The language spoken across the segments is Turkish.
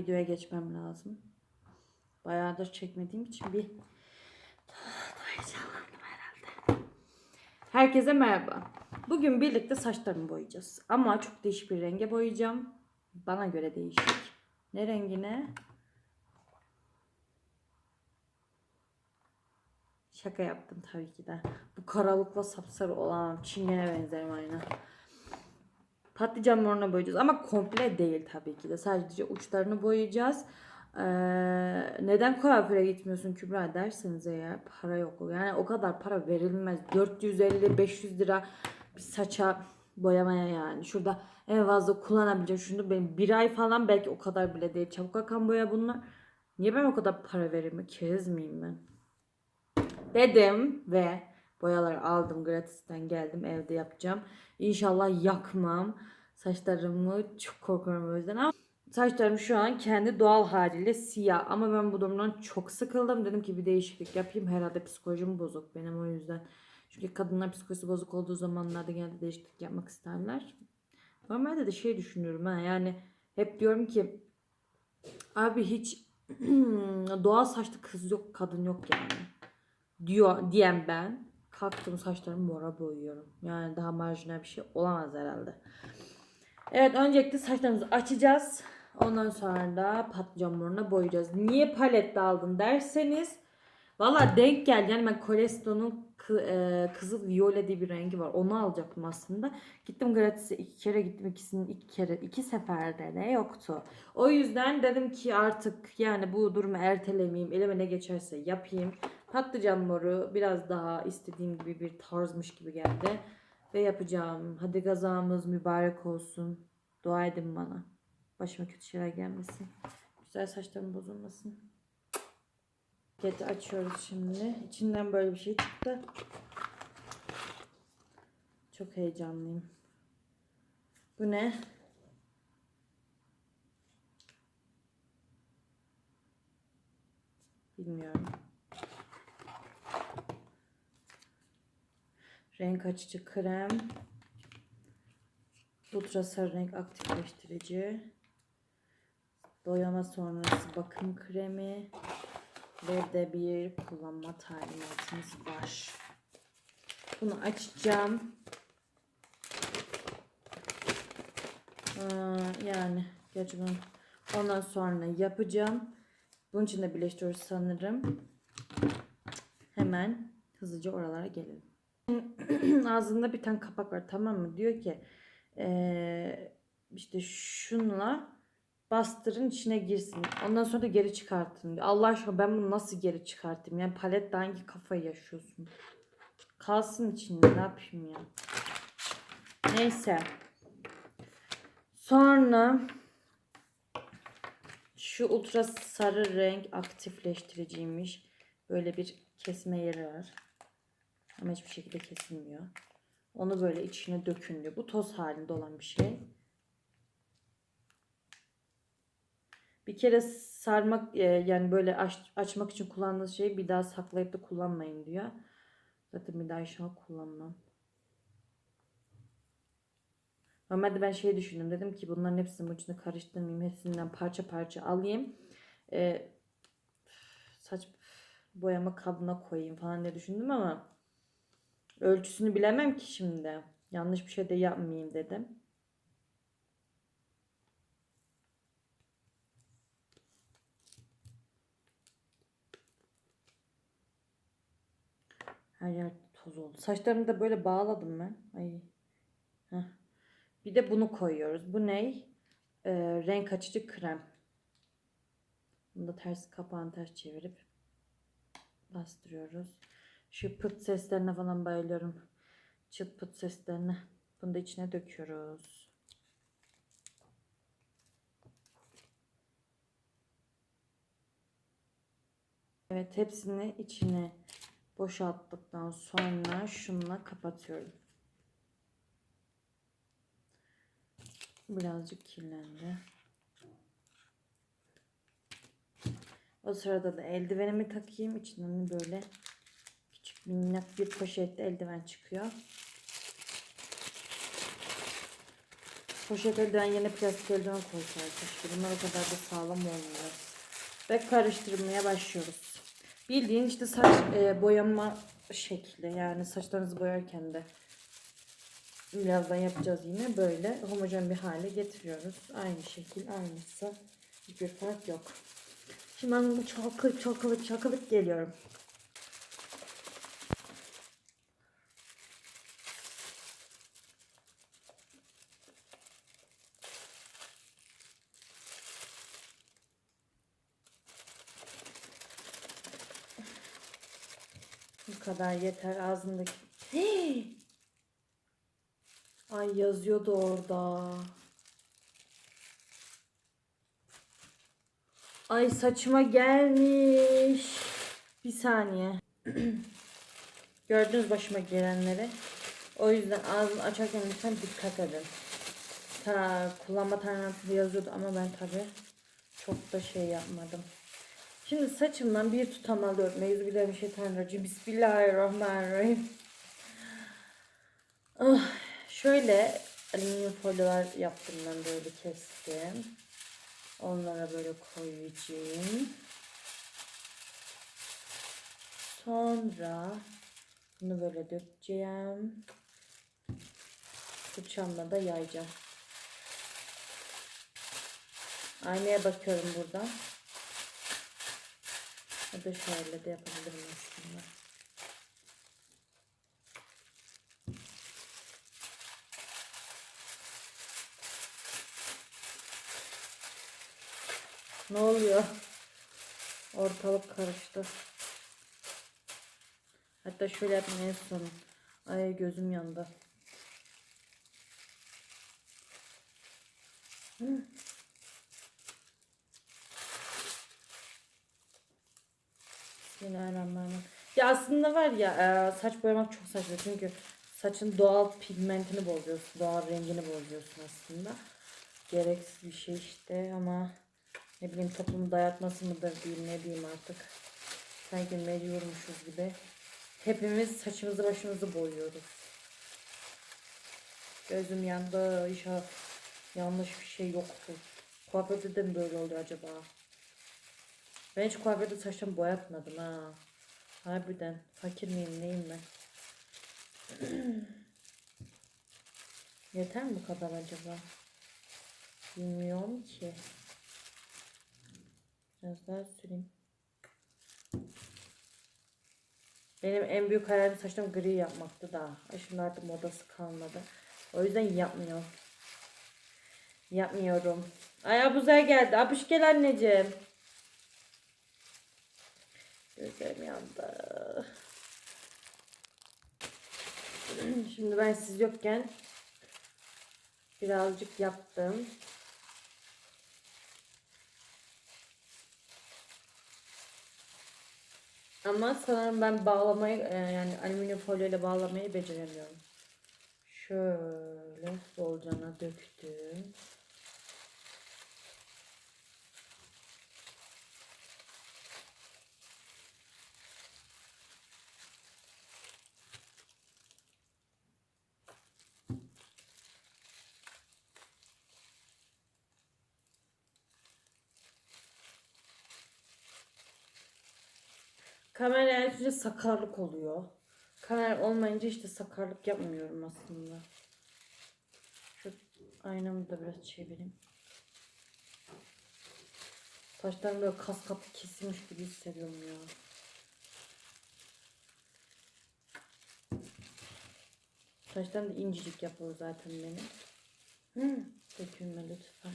Videoya geçmem lazım. Bayağıdır çekmediğim için bir heyecanlandım herhalde. Herkese merhaba. Bugün birlikte saçlarımı boyayacağız. Ama çok değişik bir renge boyayacağım. Bana göre değişik. Ne rengine? Şaka yaptım tabii ki de. Bu karalıkla sapsarı olan çingene benzerim aynı. Patlıcan moruna boyayacağız ama komple değil tabii ki de. Sadece uçlarını boyayacağız. Ee, neden kuaföre gitmiyorsun Kübra derseniz eğer para yok. Yani o kadar para verilmez. 450-500 lira bir saça boyamaya yani. Şurada en fazla kullanabileceğim şunu benim bir ay falan belki o kadar bile değil. Çabuk akan boya bunlar. Niye ben o kadar para vereyim? Keriz miyim ben? Dedim ve boyaları aldım gratisten geldim evde yapacağım. İnşallah yakmam. Saçlarımı çok korkuyorum o yüzden ama saçlarım şu an kendi doğal haliyle siyah ama ben bu durumdan çok sıkıldım. Dedim ki bir değişiklik yapayım. Herhalde psikolojim bozuk benim o yüzden. Çünkü kadınlar psikolojisi bozuk olduğu zamanlarda genelde değişiklik yapmak isterler. Normalde de şey düşünüyorum ha yani hep diyorum ki abi hiç doğal saçlı kız yok kadın yok yani diyor diyen ben kalktım saçlarımı mora boyuyorum. Yani daha marjinal bir şey olamaz herhalde. Evet öncelikle saçlarımızı açacağız. Ondan sonra da patlıcan moruna boyayacağız. Niye palette aldın derseniz Valla denk geldi. Yani ben Colesto'nun e, kızıl viyole diye bir rengi var. Onu alacaktım aslında. Gittim gratis'e iki kere gittim. ikisinin iki kere iki seferde de yoktu. O yüzden dedim ki artık yani bu durumu ertelemeyeyim. Elime ne geçerse yapayım. Patlıcan moru biraz daha istediğim gibi bir tarzmış gibi geldi. Ve yapacağım. Hadi gazamız mübarek olsun. Dua edin bana. Başıma kötü şeyler gelmesin. Güzel saçlarım bozulmasın. Paketi açıyoruz şimdi. İçinden böyle bir şey çıktı. Çok heyecanlıyım. Bu ne? Bilmiyorum. Renk açıcı krem. Pudra sarı renk aktifleştirici. Boyama sonrası bakım kremi. Ve de bir kullanma talimatımız var. Bunu açacağım. Aa, yani gerçekten ondan sonra yapacağım. Bunun için de birleştiriyoruz sanırım. Hemen hızlıca oralara gelelim. Ağzında bir tane kapak var tamam mı? Diyor ki ee, işte şunla bastırın içine girsin. Ondan sonra da geri çıkartın. Allah aşkına ben bunu nasıl geri çıkartayım? Yani palette hangi kafayı yaşıyorsun? Kalsın içinde ne yapayım ya? Neyse. Sonra şu ultra sarı renk aktifleştiriciymiş. Böyle bir kesme yeri var. Ama hiçbir şekilde kesilmiyor. Onu böyle içine dökün. Bu toz halinde olan bir şey. Bir kere sarmak e, yani böyle aç, açmak için kullandığınız şeyi bir daha saklayıp da kullanmayın diyor. Zaten bir daha inşallah kullanmam. Normalde ben şey düşündüm. Dedim ki bunların hepsini bu içine karıştırmayayım. Hepsinden parça parça alayım. Ee, saç boyama kabına koyayım falan diye düşündüm ama ölçüsünü bilemem ki şimdi. Yanlış bir şey de yapmayayım dedim. Her yer toz oldu. Saçlarımı da böyle bağladım ben. Ay. Bir de bunu koyuyoruz. Bu ne? Ee, renk açıcı krem. Bunu da ters kapağını ters çevirip bastırıyoruz. Şu pıt seslerine falan bayılıyorum. Çıt pıt seslerine. Bunu da içine döküyoruz. Evet hepsini içine boşalttıktan sonra şununla kapatıyorum. Birazcık kirlendi. O sırada da eldivenimi takayım. İçinden böyle minnak bir poşette eldiven çıkıyor. poşet eldiven yerine plastik eldiven koysaydık. Bunlar o kadar da sağlam olmuyor. Ve karıştırmaya başlıyoruz. Bildiğin işte saç e, boyama şekli. Yani saçlarınızı boyarken de birazdan yapacağız yine böyle homojen bir hale getiriyoruz. Aynı şekil aynısı. Hiçbir fark yok. Şimdi ben bu çalkalık çalkalık çalkalık geliyorum. Kadar yeter ağzındaki. Hey! Ay yazıyordu orada. Ay saçıma gelmiş. Bir saniye. Gördünüz başıma gelenleri. O yüzden ağzını açarken lütfen dikkat edin. Ta, kullanma talimatında yazıyordu ama ben tabi çok da şey yapmadım. Şimdi saçımdan bir tutam alıyorum. Euzubillahimineşşeytanirracim. Bismillahirrahmanirrahim. Ah, şöyle alüminyum folyolar yaptım ben böyle kestim. Onlara böyle koyacağım. Sonra bunu böyle dökeceğim. Bıçağımla da yayacağım. Aynaya bakıyorum buradan. Ya şöyle de yapabilirim aslında. Ne oluyor? Ortalık karıştı. Hatta şöyle yapayım en son. Ay gözüm yandı. Hı. Bismillahirrahmanirrahim. Ya aslında var ya e, saç boyamak çok saçma çünkü saçın doğal pigmentini bozuyorsun, doğal rengini bozuyorsun aslında. Gereksiz bir şey işte ama ne bileyim toplum dayatması mıdır diyeyim ne diyeyim artık. Sanki mecburmuşuz gibi. Hepimiz saçımızı başımızı boyuyoruz. Gözüm yandı. İnşallah yanlış bir şey yoktu. Kuaförde de mi böyle oluyor acaba? Ben hiç kuaförde saçımı boyatmadım ha. Harbiden. Fakir miyim neyim ben? Yeter mi bu kadar acaba? Bilmiyorum ki. Biraz daha süreyim. Benim en büyük hayalim saçlarımı gri yapmaktı da. Şimdi artık modası kalmadı. O yüzden yapmıyorum. Yapmıyorum. Ay Abuzer geldi. Abuş gel anneciğim. Gözlerim yandı. Şimdi ben siz yokken birazcık yaptım. Ama sanırım ben bağlamayı e, yani alüminyum folyo ile bağlamayı beceremiyorum. Şöyle bolcana döktüm. Kamera açınca sakarlık oluyor. Kamera olmayınca işte sakarlık yapmıyorum aslında. Şu aynamı da biraz çevireyim. Saçlarım böyle kas katı kesilmiş gibi hissediyorum ya. Saçlarım da incecik yapıyor zaten benim. Hı, dökülme lütfen.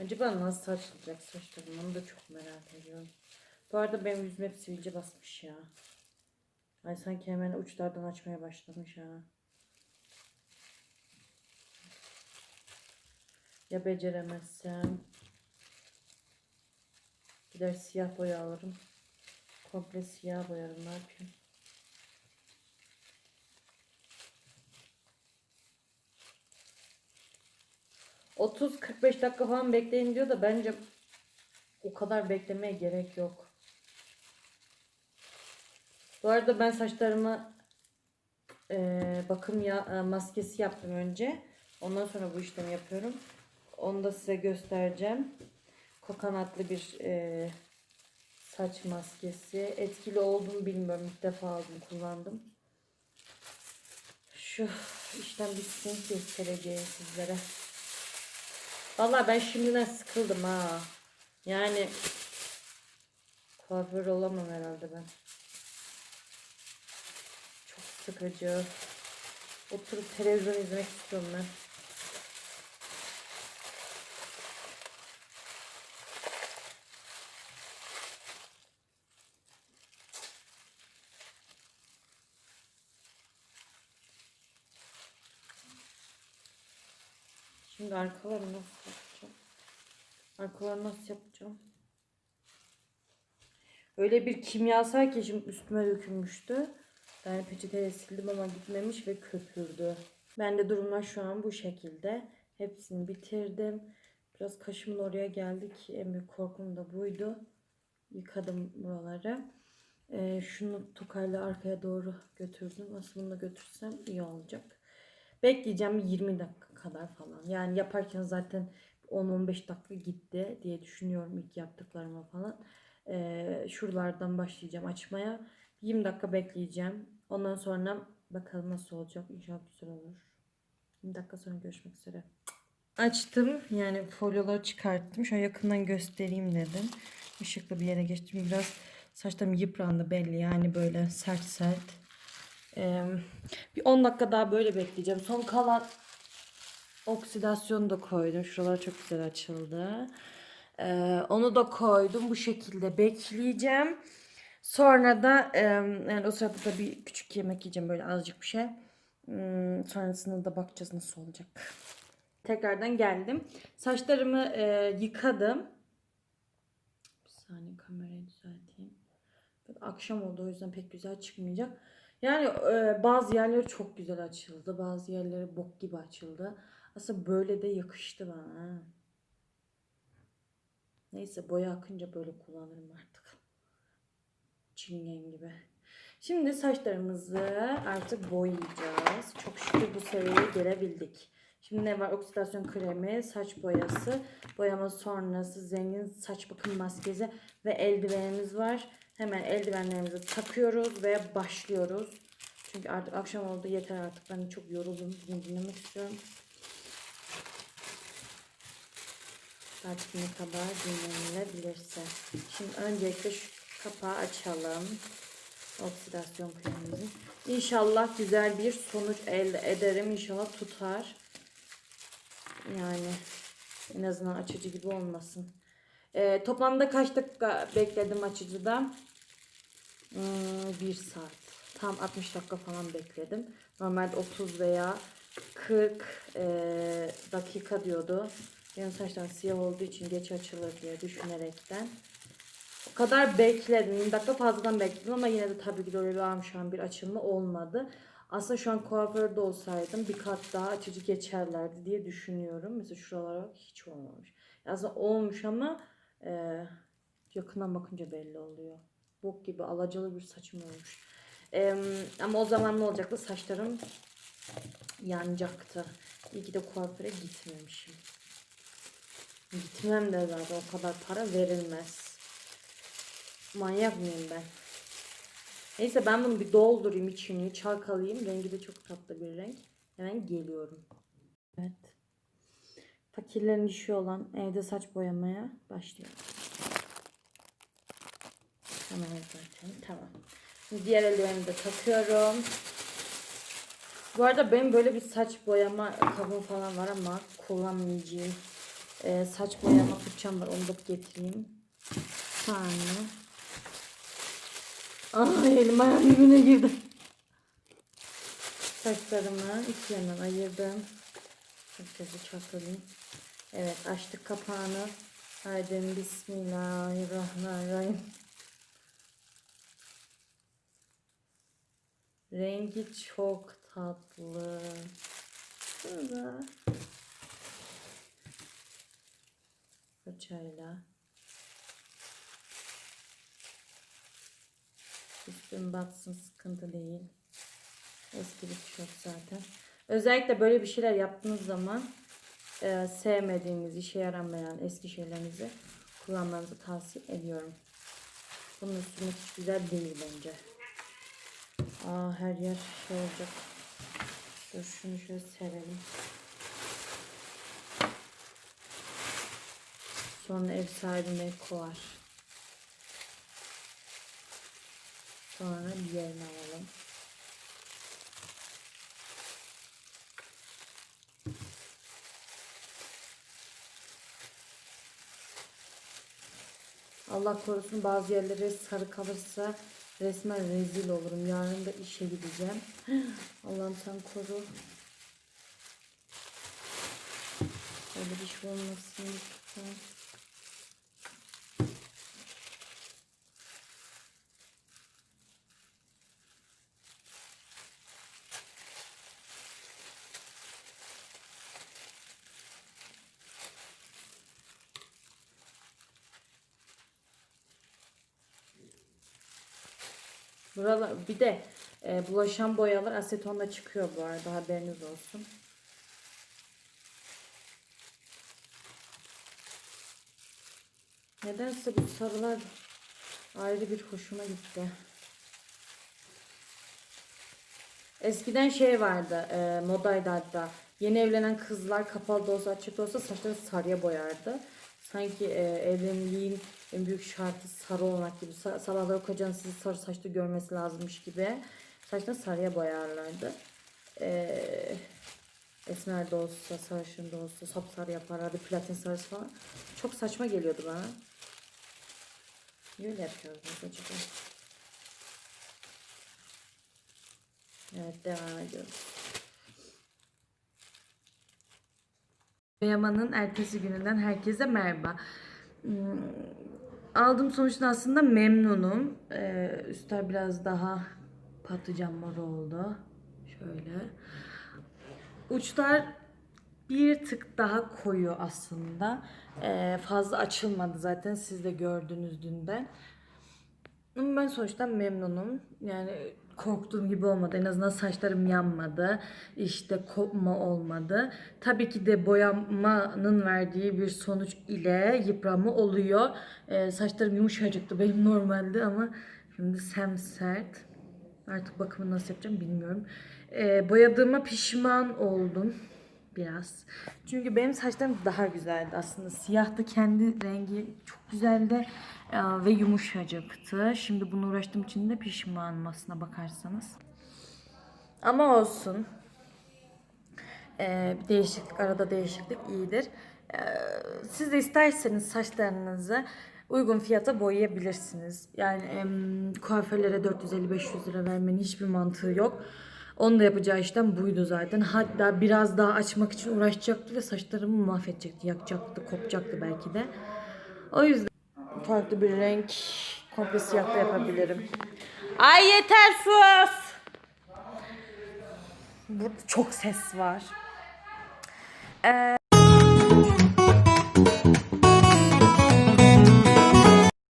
Acaba nasıl açılacak saçlarım onu da çok merak ediyorum. Bu arada benim yüzüm hep sivilce basmış ya. Ay sanki hemen uçlardan açmaya başlamış ha. Ya beceremezsem? Gider siyah boya alırım. Komple siyah boyarım ne yapayım? Otuz 45 dakika falan bekleyin diyor da bence o kadar beklemeye gerek yok. Bu arada ben saçlarımı eee, bakım ya, e, maskesi yaptım önce. Ondan sonra bu işlemi yapıyorum. Onu da size göstereceğim. Kokonatlı bir eee, saç maskesi. Etkili olduğunu bilmiyorum. İlk defa aldım kullandım. Şu işlem bitsin göstereceğim sizlere. Vallahi ben şimdiden sıkıldım ha. Yani kuaför olamam herhalde ben. Çok sıkıcı. Oturup televizyon izlemek istiyorum ben. Şimdi arkaları nasıl yapacağım? Arkaları nasıl yapacağım? Öyle bir kimyasal ki şimdi üstüme dökülmüştü. Ben peçeteyle sildim ama gitmemiş ve köpürdü. Ben de durumlar şu an bu şekilde. Hepsini bitirdim. Biraz kaşımın oraya geldi ki en büyük korkum da buydu. Yıkadım buraları. Ee, şunu tokayla arkaya doğru götürdüm. Aslında bunu da götürsem iyi olacak. Bekleyeceğim 20 dakika kadar falan. Yani yaparken zaten 10-15 dakika gitti diye düşünüyorum ilk yaptıklarıma falan. Ee, şuralardan başlayacağım açmaya. 20 dakika bekleyeceğim. Ondan sonra bakalım nasıl olacak. İnşallah güzel olur. 20 dakika sonra görüşmek üzere. Açtım. Yani folyoları çıkarttım. Şöyle yakından göstereyim dedim. Işıklı bir yere geçtim. Biraz saçlarım yıprandı belli. Yani böyle sert sert. Ee, bir 10 dakika daha böyle bekleyeceğim. Son kalan oksidasyonu da koydum. Şuralar çok güzel açıldı. Ee, onu da koydum. Bu şekilde bekleyeceğim. Sonra da e, yani o sırada da bir küçük yemek yiyeceğim. Böyle azıcık bir şey. Hmm, sonrasında da bakacağız nasıl olacak. Tekrardan geldim. Saçlarımı e, yıkadım. Bir saniye kamerayı düzelteyim. Akşam oldu o yüzden pek güzel çıkmayacak. Yani e, bazı yerleri çok güzel açıldı. Bazı yerleri bok gibi açıldı. Aslında böyle de yakıştı bana. ha. Neyse boya akınca böyle kullanırım artık. Çingen gibi. Şimdi saçlarımızı artık boyayacağız. Çok şükür bu seviyeye gelebildik. Şimdi ne var? Oksidasyon kremi, saç boyası, boyama sonrası zengin saç bakım maskesi ve eldivenimiz var. Hemen eldivenlerimizi takıyoruz ve başlıyoruz. Çünkü artık akşam oldu yeter artık. Ben çok yoruldum. Bunu dinlemek istiyorum. Artık ne kadar dinlenilebilirse. Şimdi öncelikle şu kapağı açalım. Oksidasyon kremimizi. İnşallah güzel bir sonuç elde ederim. İnşallah tutar. Yani en azından açıcı gibi olmasın. Ee, toplamda kaç dakika bekledim açıcıda? Hmm, bir saat. Tam 60 dakika falan bekledim. Normalde 30 veya 40 e, dakika diyordu. Benim saçlarım siyah olduğu için geç açılır diye düşünerekten. O kadar bekledim. 20 dakika fazladan bekledim ama yine de tabii ki de öyle bir şu an bir açılma olmadı. Aslında şu an kuaförde olsaydım bir kat daha açıcı geçerlerdi diye düşünüyorum. Mesela şuralara hiç olmamış. Aslında olmuş ama e, yakından bakınca belli oluyor. Bok gibi alacalı bir saçım olmuş. E, ama o zaman ne olacaktı? Saçlarım yanacaktı. İyi ki de kuaföre gitmemişim. Gitmem de zaten o kadar para verilmez. Manyak mıyım ben? Neyse ben bunu bir doldurayım içini, çalkalayayım. Rengi de çok tatlı bir renk. Hemen geliyorum. Evet. Fakirlerin işi olan evde saç boyamaya başlıyorum. Tamam zaten. Tamam. Şimdi diğer eldivenimi de takıyorum. Bu arada benim böyle bir saç boyama kabım falan var ama kullanmayacağım. Ee, saç boyama fırçam var. Onu da getireyim. Saniye. Ay elim ayağım birbirine girdi. Saçlarımı iki yandan ayırdım. Şöyle çakalayım. Evet açtık kapağını. Haydi bismillahirrahmanirrahim. Rengi çok tatlı. Şurada. Fırçayla. Üstüm batsın sıkıntı değil. Eski bir tişört zaten. Özellikle böyle bir şeyler yaptığınız zaman e, sevmediğiniz, işe yaramayan eski şeylerinizi kullanmanızı tavsiye ediyorum. Bunun üstüne hiç güzel değil bence. Aa her yer şey olacak. Dur şunu şöyle serelim. Sonra ev sahibine kovar. Sonra diğerini alalım. Allah korusun bazı yerlere sarı kalırsa resmen rezil olurum. Yarın da işe gideceğim. Allah'ım sen koru. Öyle bir şey olmasın lütfen. Buralar bir de e, bulaşan boyalar asetonla çıkıyor bu arada haberiniz olsun. Nedense bu sarılar ayrı bir hoşuma gitti. Eskiden şey vardı, e, modaydı hatta. Yeni evlenen kızlar kapalı da olsa açık da olsa saçlarını sarıya boyardı. Sanki e, evliliğin en büyük şartı sarı olmak gibi. Sa- sabahları kocanın sizi sarı saçlı görmesi lazımmış gibi. Saçlarını sarıya boyarlardı. E, esmer de olsa, sarışın da olsa sapsarı yaparlardı. Platin sarısı falan. Çok saçma geliyordu bana. Niye yapıyoruz biz acaba? Evet devam ediyoruz. Yaman'ın ertesi gününden herkese merhaba. Hmm, Aldığım sonuçta aslında memnunum. Ee, üstler biraz daha patlıcan mor oldu. Şöyle. Uçlar bir tık daha koyu aslında. Ee, fazla açılmadı zaten siz de gördünüz dünden. Ama ben sonuçta memnunum. Yani korktuğum gibi olmadı. En azından saçlarım yanmadı. İşte kopma olmadı. Tabii ki de boyamanın verdiği bir sonuç ile yıpranma oluyor. Ee, saçlarım yumuşacıktı benim normalde ama şimdi sem sert. Artık bakımını nasıl yapacağım bilmiyorum. Ee, boyadığıma pişman oldum biraz. Çünkü benim saçlarım daha güzeldi aslında. Siyahtı kendi rengi çok güzeldi ve yumuşacıktı. Şimdi bunu uğraştığım için de pişmanım aslına bakarsanız. Ama olsun. Ee, bir değişiklik, arada değişiklik iyidir. Ee, siz de isterseniz saçlarınızı uygun fiyata boyayabilirsiniz. Yani em, kuaförlere 450-500 lira vermenin hiçbir mantığı yok. Onun da yapacağı işlem buydu zaten. Hatta biraz daha açmak için uğraşacaktı ve saçlarımı mahvedecekti, yakacaktı, kopacaktı belki de. O yüzden farklı bir renk komple siyah da yapabilirim. Ay yeter sus! Burada çok ses var. Ee,